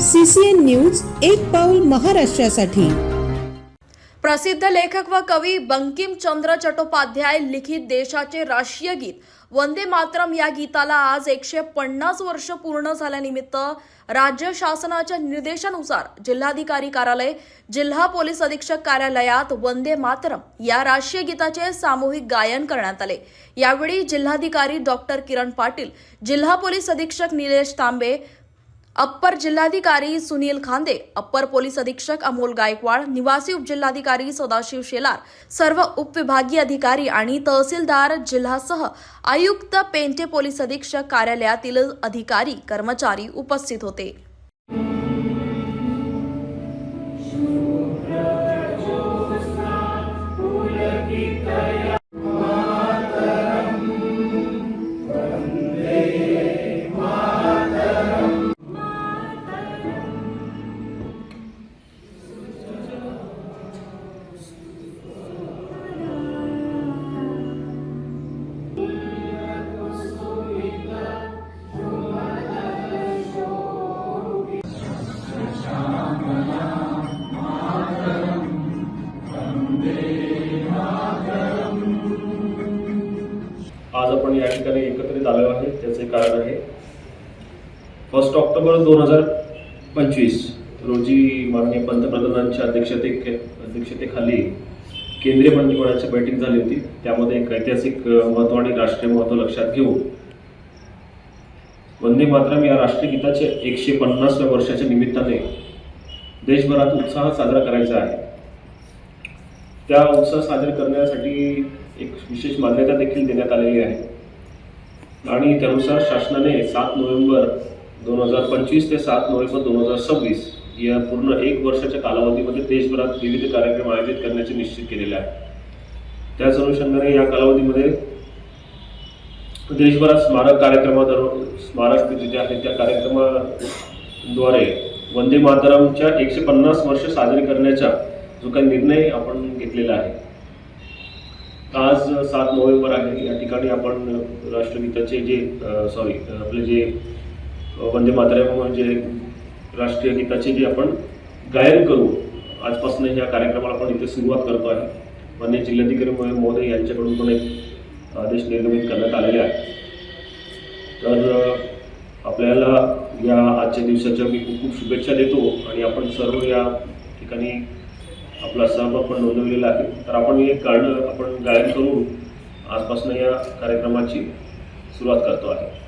CCN news एक पाऊल महाराष्ट्रासाठी. प्रसिद्ध लेखक व कवी बंकिमचंद्र चट्टोपाध्याय लिखित देशाचे राष्ट्रीय गीत. वंदे मातरम या गीताला आज एकशे पन्नास वर्ष पूर्ण झाल्यानिमित्त राज्य शासनाच्या निर्देशानुसार जिल्हाधिकारी कार्यालय जिल्हा पोलीस अधीक्षक कार्यालयात वंदे मातरम या राष्ट्रीय गीताचे सामूहिक गायन करण्यात आले. यावेळी जिल्हाधिकारी डॉक्टर किरण पाटील जिल्हा पोलीस अधीक्षक निलेश तांबे अप्पर जिल्हाधिकारी सुनील खांदे अप्पर पोलीस अधीक्षक अमोल गायकवाड निवासी उपजिल्हाधिकारी सदाशिव शेलार सर्व उपविभागीय अधिकारी आणि तहसीलदार जिल्हासह आयुक्त पेंटे पोलीस अधीक्षक कार्यालयातील अधिकारी कर्मचारी उपस्थित होते. आपण या ठिकाणी एकत्रित आलो आहे. त्याचे कारण आहे. फर्स्ट ऑक्टोबर दोन हजार पंचवीस रोजी माननीय पंतप्रधानांच्या अध्यक्षते अध्यक्षतेखाली केंद्रीय मंत्रिमंडळाची बैठक झाली होती. त्यामध्ये एक ऐतिहासिक महत्त्व महत्त्व आणि राष्ट्रीय महत्त्व लक्षात घेऊन वंदे मातरम या राष्ट्रीय गीताचे एकशे पन्नासव्या वर्षाच्या निमित्ताने देशभरात उत्साह साजरा करायचा आहे. त्या उत्साह साजरे करण्यासाठी एक विशेष मान्यता देखील देण्यात आलेली आहे. आणि त्यानुसार शासनाने सात नोव्हेंबर दोन हजार पंचवीस ते सात नोव्हेंबर दोन हजार सव्वीस या पूर्ण एक वर्षाच्या कालावधीमध्ये देशभरात विविध कार्यक्रम आयोजित करण्याचे निश्चित केलेले आहे. त्याच अनुषंगाने या कालावधीमध्ये देशभरात स्मारक कार्यक्रमादर स्मारक जे आहेत त्या कार्यक्रमाद्वारे वंदे मातरमच्या एकशे पन्नास वर्ष साजरे करण्याचा जो काही निर्णय आपण घेतलेला आहे आज सात नोव्हेंबर आहे. या ठिकाणी आपण राष्ट्रगीताचे जे सॉरी आपले जे वंदे मातरम जे राष्ट्रीय गीताचे जे आपण गायन करू आजपासून या कार्यक्रमाला आपण इथे सुरुवात करतो आहे. मान्य जिल्हाधिकारी महोदय यांच्याकडून पण एक आदेश निर्गमित करण्यात आलेले आहे. तर आपल्याला या आजच्या दिवसाच्या मी खूप खूप शुभेच्छा देतो आणि आपण सर्व या ठिकाणी आपला सहभाग पण नोंदवलेला आहे. तर आपण एक गाणं आपण गायन करून आजपासून या कार्यक्रमाची सुरुवात करतो आहे.